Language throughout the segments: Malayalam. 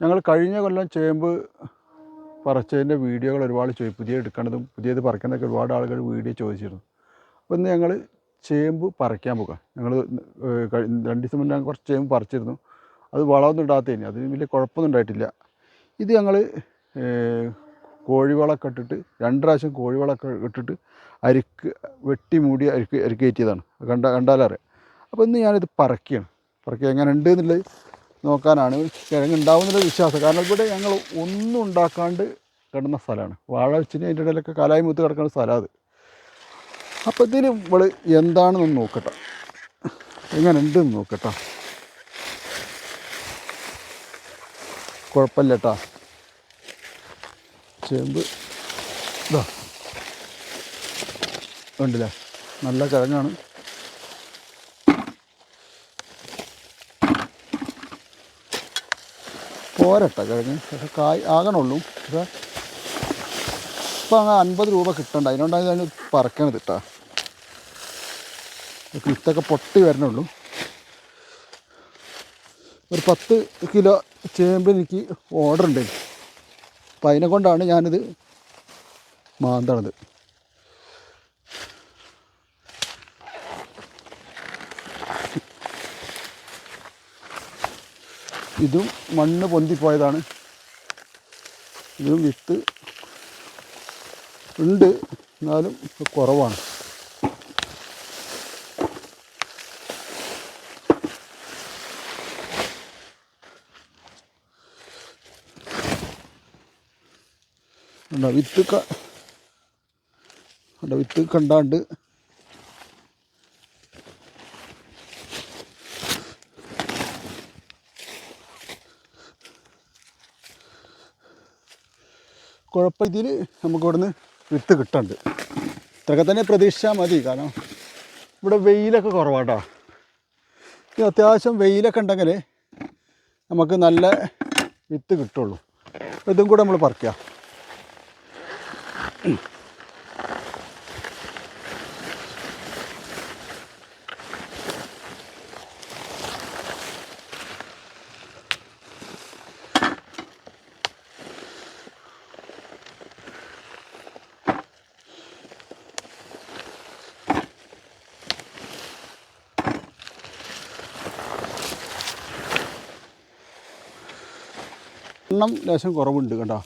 ഞങ്ങൾ കഴിഞ്ഞ കൊല്ലം ചേമ്പ് പറിച്ചതിന്റെ വീഡിയോകൾ ഒരുപാട് ചോദിച്ചു പുതിയ എടുക്കേണ്ടതും പുതിയത് പറിക്കേണ്ടതൊക്കെ ഒരുപാട് ആളുകൾ വീഡിയോ ചോദിച്ചിരുന്നു. അപ്പോൾ ഇന്ന് ഞങ്ങൾ ചേമ്പ് പറിക്കാൻ പോകാം. ഞങ്ങൾ രണ്ട് ദിവസം മുന്നേ കുറച്ച് ചേമ്പ് പറിച്ചിരുന്നു. അത് വളമൊന്നും ഇടാത്തതിന് അതിന് വലിയ കുഴപ്പമൊന്നും ഉണ്ടായിട്ടില്ല. ഇത് ഞങ്ങൾ കോഴിവളമൊക്കെ ഇട്ടിട്ട് രണ്ട് പ്രാവശ്യം കോഴിവളമൊക്കെ ഇട്ടിട്ട് അരിക്ക് വെട്ടി മൂടി അരിക്ക് അരിക്ക് കയറ്റിയതാണ്. കണ്ട കണ്ടാലറിയാം. അപ്പോൾ ഇന്ന് ഞാനിത് പറക്കുകയാണ് പറക്കുക എങ്ങനെ ഉണ്ട് എന്നുള്ളത് നോക്കാനാണ്. കിഴങ്ങ് ഉണ്ടാവുന്നൊരു വിശ്വാസം. കാരണം ഇവിടെ ഞങ്ങൾ ഒന്നും ഉണ്ടാക്കാണ്ട് കിടന്ന സ്ഥലമാണ്. വാഴ വെച്ചിന് അതിന്റെ ഇടയിലൊക്കെ കലായി മൂത്ത് കിടക്കുന്ന സ്ഥലം അത്. അപ്പോൾ ഇതിന് ഇവൾ എന്താണെന്നൊന്ന് നോക്കട്ടെ. എങ്ങനെ ഉണ്ടെന്ന് നോക്കട്ടെ. കുഴപ്പമില്ല കേട്ടാ ചേമ്പ്. ഇതാ. ഉണ്ടല്ലേ നല്ല കിഴങ്ങാണ്. പോരട്ടെ കിഴങ്ങ്. പക്ഷെ കായ് ആകണുള്ളൂ. പക്ഷേ ഇപ്പം അങ്ങ് അൻപത് രൂപ കിട്ടണ്ട. അതിനോണ്ടാണ് ഞാൻ പറക്കണത് കേട്ടാ വിത്തൊക്കെ പൊട്ടി വരണുള്ളൂ. ഒരു പത്ത് കിലോ ചേമ്പ് എനിക്ക് ഓർഡർ ഉണ്ട് അപ്പം അതിനെ കൊണ്ടാണ് ഞാനിത് മാന്തണത്. ഇതും മണ്ണ് പൊന്തിപ്പോയതാണ് ഇതും വിത്ത് ഉണ്ട്. എന്നാലും കുറവാണ്. വിത്ത് വിത്ത് കണ്ടാണ്ട് കുഴപ്പം ഇതിൽ നമുക്ക് ഇവിടുന്ന് വിത്ത് കിട്ടുന്നുണ്ട് ഇത്രയൊക്കെ തന്നെ പ്രതീക്ഷിച്ചാൽ മതി. കാരണം ഇവിടെ വെയിലൊക്കെ കുറവാട്ടോ. ഇത് അത്യാവശ്യം വെയിലൊക്കെ ഉണ്ടെങ്കിൽ നമുക്ക് നല്ല വിത്ത് കിട്ടുള്ളൂ. ഇതും കൂടെ നമ്മൾ പറിക്കുക എണ്ണം ലേശം കുറവുണ്ട് കേട്ടോ.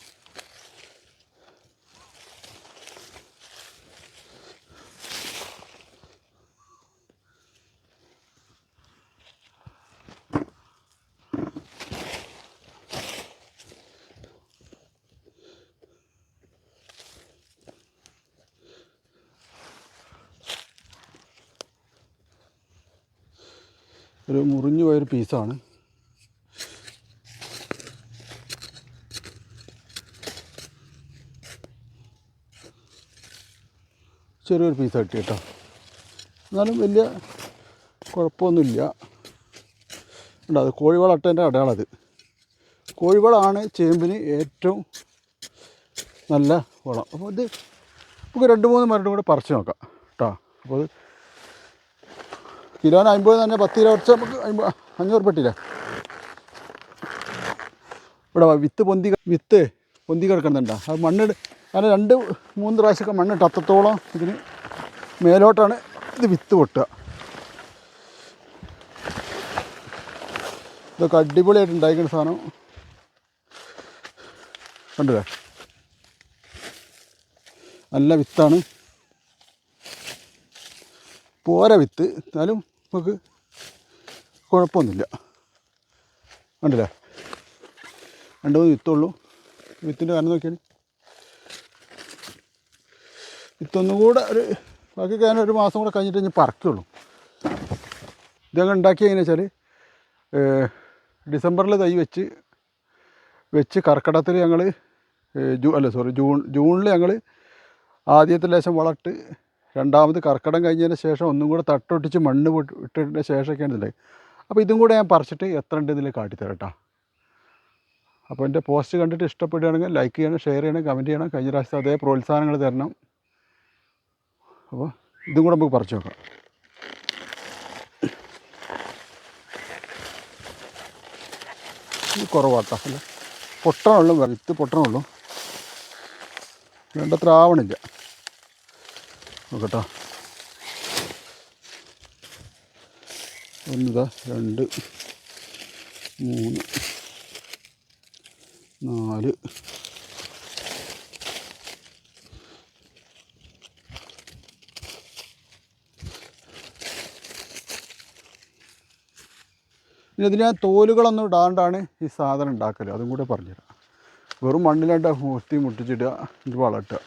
ഒരു മുറിഞ്ഞു പോയൊരു പീസാണ് ചെറിയൊരു പീസ് കിട്ടി. കേട്ടോ എന്നാലും വലിയ കുഴപ്പമൊന്നുമില്ല. ഉണ്ട് അത് കോഴിവളട്ടേന്റെ അടയാളത്. കോഴിവളമാണ് ചേമ്പിന് ഏറ്റവും നല്ല വളം. അപ്പോൾ ഇത് നമുക്ക് രണ്ട് മൂന്ന് മരണം കൂടെ പറിച്ച് നോക്കാം കേട്ടോ. അപ്പോൾ അത് കിലോന് അമ്പത് തന്നെ പത്ത് കിലോ കുറച്ച് നമുക്ക് അമ്പത് അഞ്ഞൂറ് പെട്ടില്ല ഇവിടെ വിത്ത് പൊന്തി വിത്ത് പൊന്തി കിടക്കുന്നുണ്ടോ. അത് മണ്ണിട് കാരണം രണ്ട് മൂന്ന് പ്രാവശ്യമൊക്കെ മണ്ണിട്ട് അത്രത്തോളം ഇതിന് മേലോട്ടാണ് ഇത് വിത്ത് പൊട്ടുക. ഇതൊക്കെ അടിപൊളിയായിട്ട് ഉണ്ടായിരിക്കുന്ന സാധനം. കണ്ടില്ലേ നല്ല വിത്താണ്. പോരാ വിത്ത്. എന്നാലും നമുക്ക് കുഴപ്പമൊന്നുമില്ല. കണ്ടില്ലേ രണ്ട് മൂന്ന് വിത്തുള്ളൂ. വിത്തിന്റെ കാരണം നോക്കിയാണ് വിത്തൊന്നും കൂടെ ഒരു ബാക്കി കഴിഞ്ഞ ഒരു മാസം കൂടെ കഴിഞ്ഞിട്ട് ഞാൻ പറക്കുള്ളൂ. ഇതൊക്കെ ഉണ്ടാക്കി കഴിഞ്ഞാൽ വെച്ചാൽ ഡിസംബറിൽ തൈ വെച്ച് വെച്ച് കർക്കിടത്തിൽ ഞങ്ങൾ ജൂ അല്ല സോറി ജൂൺ ജൂണിൽ ഞങ്ങൾ ആദ്യത്തെ ലേശം വളർട്ട് രണ്ടാമത് കർക്കിടം കഴിഞ്ഞതിന് ശേഷം ഒന്നും കൂടെ തട്ടൊട്ടിച്ച് മണ്ണ് ഇട്ടതിന് ശേഷമൊക്കെയാണ് ഇതിന്റെ അപ്പോൾ ഇതും കൂടെ ഞാൻ പറിച്ചിട്ട് എത്ര ഉണ്ട് ഇതിൽ കാട്ടിത്തരാം കേട്ടോ അപ്പോൾ എന്റെ പോസ്റ്റ് കണ്ടിട്ട് ഇഷ്ടപ്പെടുകയാണെങ്കിൽ ലൈക്ക് ചെയ്യണം ഷെയർ ചെയ്യണം കമന്റ് ചെയ്യണം. കഴിഞ്ഞ പ്രാവശ്യത്തെ അതേ പ്രോത്സാഹനങ്ങൾ തരണം. അപ്പോൾ ഇതും കൂടെ നമുക്ക് പറിച്ചു നോക്കാം. കുറവാട്ടോ അല്ലേ? പൊട്ടണുള്ളൂ വിത്ത് പൊട്ടണുള്ളൂ. വേണ്ടത്ര ആവണില്ല നോക്കട്ടോ. ഒന്നിതാ രണ്ട് മൂന്ന് നാല് ഇനി ഇതിന് തോലുകളൊന്നും ഇടാണ്ടാണ് ഈ സാധനം ഉണ്ടാക്കൽ. അതും കൂടെ പറഞ്ഞുതരാം. വെറും മണ്ണിലാണ്ട് മുത്തി മുട്ടിച്ചിടുക ഇത് വളർത്തുക